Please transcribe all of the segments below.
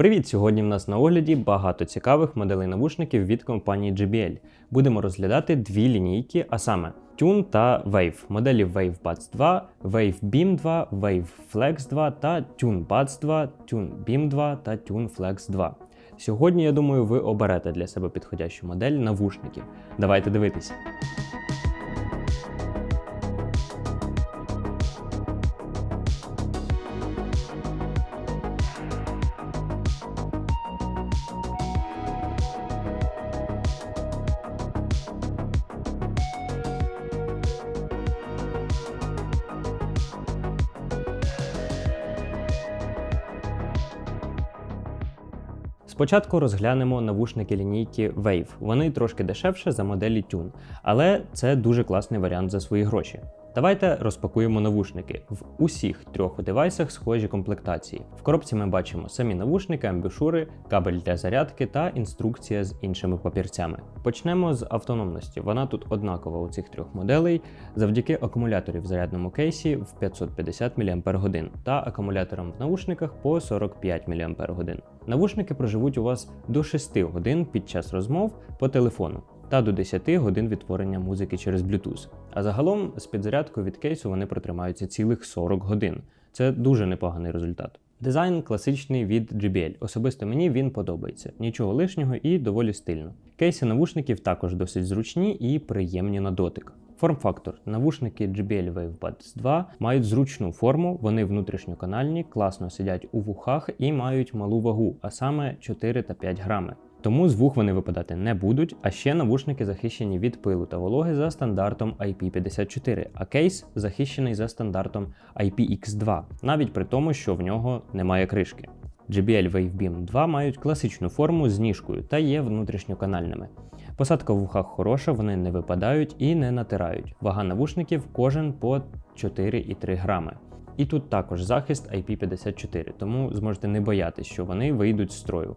Привіт! Сьогодні в нас на огляді багато цікавих моделей навушників від компанії JBL. Будемо розглядати дві лінійки, а саме Tune та Wave. Моделі Wave Buds 2, Wave Beam 2, Wave Flex 2 та Tune Buds 2, Tune Beam 2 та Tune Flex 2. Сьогодні, я думаю, ви оберете для себе підходящу модель навушників. Давайте дивитися. Спочатку розглянемо навушники лінійки Wave. Вони трошки дешевше за моделі Tune, але це дуже класний варіант за свої гроші. Давайте розпакуємо навушники. В усіх трьох девайсах схожі комплектації. В коробці ми бачимо самі навушники, амбушури, кабель для зарядки та інструкція з іншими папірцями. Почнемо з автономності. Вона тут однакова у цих трьох моделей завдяки акумуляторів в зарядному кейсі в 550 мАч та акумуляторам в наушниках по 45 мАч. Навушники проживуть у вас до 6 годин під час розмов по телефону та до 10 годин відтворення музики через Bluetooth. А загалом з підзарядкою від кейсу вони протримаються цілих 40 годин. Це дуже непоганий результат. Дизайн класичний від JBL. Особисто мені він подобається. Нічого лишнього і доволі стильно. Кейси навушників також досить зручні і приємні на дотик. Форм-фактор. Навушники JBL WaveBuds 2 мають зручну форму, вони внутрішньоканальні, класно сидять у вухах і мають малу вагу, а саме 4 та 5 грами. Тому з вух вони випадати не будуть, а ще навушники захищені від пилу та вологи за стандартом IP54, а кейс захищений за стандартом IPX2, навіть при тому, що в нього немає кришки. JBL WaveBeam 2 мають класичну форму з ніжкою та є внутрішньоканальними. Посадка в вухах хороша, вони не випадають і не натирають. Вага навушників кожен по 4,3 грами. І тут також захист IP54, тому зможете не боятися, що вони вийдуть з строю.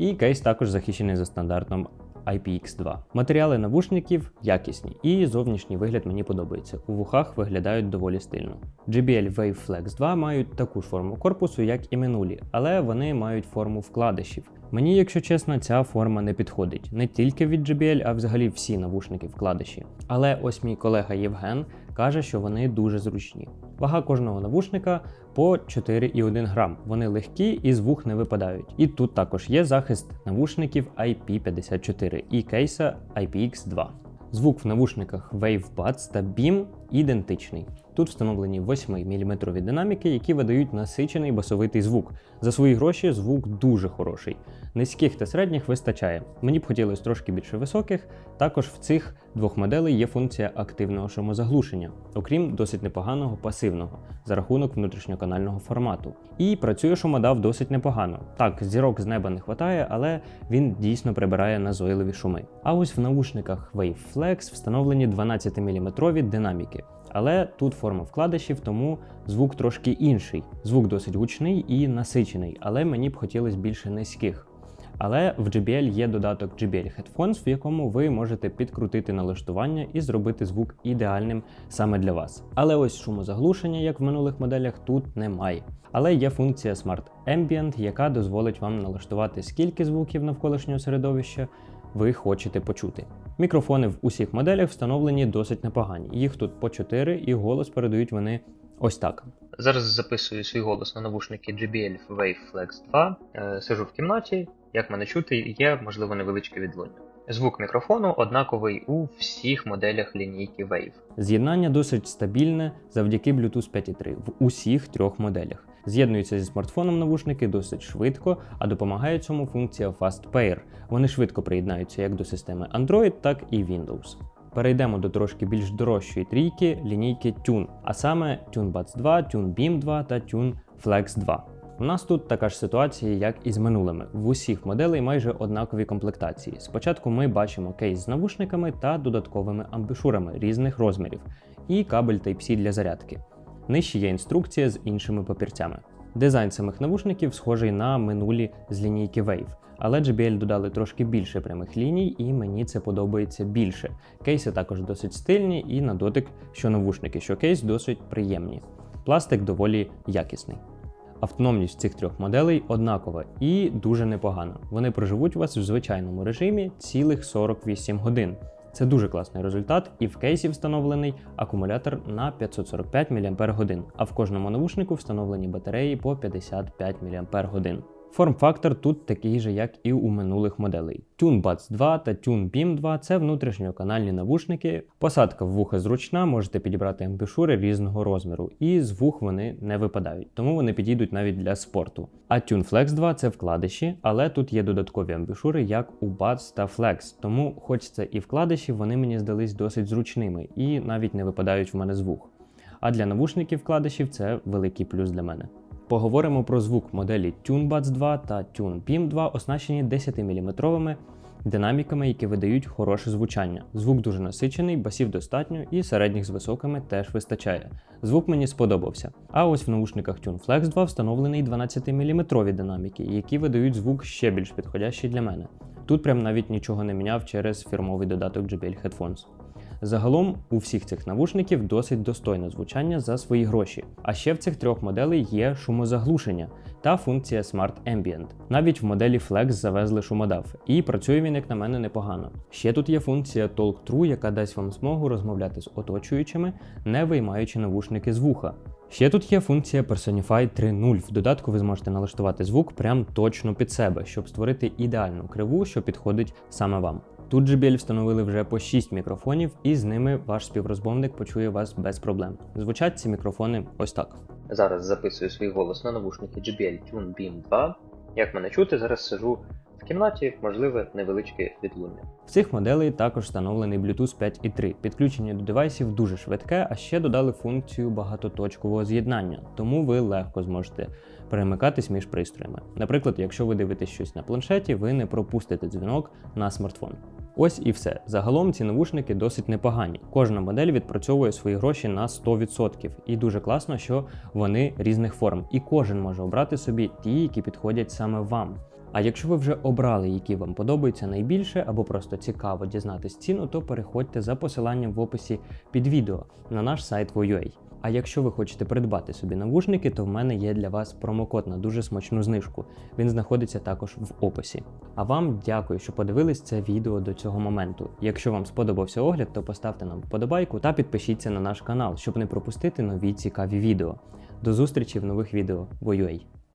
І кейс також захищений за стандартом IPX2. Матеріали навушників якісні, і зовнішній вигляд мені подобається. У вухах виглядають доволі стильно. JBL Wave Flex 2 мають таку ж форму корпусу, як і минулі, але вони мають форму вкладишів. Мені, якщо чесно, ця форма не підходить не тільки від JBL, а взагалі всі навушники вкладиші. Але ось мій колега Євген каже, що вони дуже зручні. Вага кожного навушника по 4,1 грам. Вони легкі і з вух не випадають. І тут також є захист навушників IP54 і кейса IPX2. Звук в навушниках WaveBuds та Beam ідентичний. Тут встановлені 8-мм динаміки, які видають насичений басовитий звук. За свої гроші звук дуже хороший. Низьких та середніх вистачає. Мені б хотілося трошки більше високих. Також в цих двох моделей є функція активного шумозаглушення, окрім досить непоганого пасивного за рахунок внутрішньоканального формату. І працює шумодав досить непогано. Так, зірок з неба не вистачає, але він дійсно прибирає назойливі шуми. А ось в наушниках Wave Flex встановлені 12-мм динаміки. Але тут форма вкладишів, тому звук трошки інший. Звук досить гучний і насичений, але мені б хотілося більше низьких. Але в JBL є додаток JBL Headphones, в якому ви можете підкрутити налаштування і зробити звук ідеальним саме для вас. Але ось шумозаглушення, як в минулих моделях, тут немає. Але є функція Smart Ambient, яка дозволить вам налаштувати скільки звуків навколишнього середовища ви хочете почути. Мікрофони в усіх моделях встановлені досить непогані. Їх тут по 4 і голос передають вони ось так. Зараз записую свій голос на навушники JBL Wave Flex 2. Е, сижу в кімнаті, як мене чути, є, можливо, невеличке відлуння. Звук мікрофону однаковий у всіх моделях лінійки Wave. З'єднання досить стабільне завдяки Bluetooth 5.3 в усіх трьох моделях. З'єднуються зі смартфоном навушники досить швидко, а допомагає цьому функція Fast Pair. Вони швидко приєднаються як до системи Android, так і Windows. Перейдемо до трошки більш дорожчої трійки лінійки Tune, а саме Tune Buds 2, Tune Beam 2 та Tune Flex 2. У нас тут така ж ситуація, як і з минулими. В усіх моделей майже однакові комплектації. Спочатку ми бачимо кейс з навушниками та додатковими амбушурами різних розмірів і кабель Type-C для зарядки. Нижче є інструкція з іншими папірцями. Дизайн самих навушників схожий на минулі з лінійки Wave, але JBL додали трошки більше прямих ліній, і мені це подобається більше. Кейси також досить стильні і на дотик, що навушники, що кейс досить приємні. Пластик доволі якісний. Автономність цих трьох моделей однакова і дуже непогана. Вони проживуть у вас в звичайному режимі цілих 48 годин. Це дуже класний результат, і в кейсі встановлений акумулятор на 545 мАч, а в кожному навушнику встановлені батареї по 55 мАч. Форм-фактор тут такий же, як і у минулих моделей. Tune Buds 2 та Tune Beam 2 це внутрішньоканальні навушники. Посадка в вуха зручна, можете підібрати амбушури різного розміру, і з вух вони не випадають, тому вони підійдуть навіть для спорту. А Tune Flex 2 це вкладиші, але тут є додаткові амбушури, як у Buds та Flex. Тому, хоч це і вкладиші, вони мені здались досить зручними і навіть не випадають в мене з вух. А для навушників вкладишів це великий плюс для мене. Поговоримо про звук моделі Tune Buds 2 та Tune Beam 2, оснащені 10-мм динаміками, які видають хороше звучання. Звук дуже насичений, басів достатньо і середніх з високими теж вистачає. Звук мені сподобався. А ось в наушниках Tune Flex 2 встановлений 12-мм динаміки, які видають звук ще більш підходящий для мене. Тут прям навіть нічого не міняв через фірмовий додаток JBL Headphones. Загалом у всіх цих навушників досить достойне звучання за свої гроші. А ще в цих трьох моделей є шумозаглушення та функція Smart Ambient. Навіть в моделі Flex завезли шумодав, і працює він, як на мене, непогано. Ще тут є функція Talk True, яка дасть вам змогу розмовляти з оточуючими, не виймаючи навушники з вуха. Ще тут є функція Personify 3.0. В додатку ви зможете налаштувати звук прям точно під себе, щоб створити ідеальну криву, що підходить саме вам. Тут JBL встановили вже по 6 мікрофонів, і з ними ваш співрозмовник почує вас без проблем. Звучать ці мікрофони ось так. Зараз записую свій голос на навушники JBL Tune Beam 2. Як мене чути, зараз сижу кімнаті, можливе невеличке відлуння. В цих моделей також встановлений Bluetooth 5.3. Підключення до девайсів дуже швидке, а ще додали функцію багатоточкового з'єднання, тому ви легко зможете перемикатись між пристроями. Наприклад, якщо ви дивитесь щось на планшеті, ви не пропустите дзвінок на смартфон. Ось і все. Загалом ці навушники досить непогані. Кожна модель відпрацьовує свої гроші на 100%. І дуже класно, що вони різних форм, і кожен може обрати собі ті, які підходять саме вам. А якщо ви вже обрали, які вам подобаються найбільше, або просто цікаво дізнатись ціну, то переходьте за посиланням в описі під відео на наш сайт Voyua. А якщо ви хочете придбати собі навушники, то в мене є для вас промокод на дуже смачну знижку. Він знаходиться також в описі. А вам дякую, що подивились це відео до цього моменту. Якщо вам сподобався огляд, то поставте нам вподобайку та підпишіться на наш канал, щоб не пропустити нові цікаві відео. До зустрічі в нових відео. Voyua!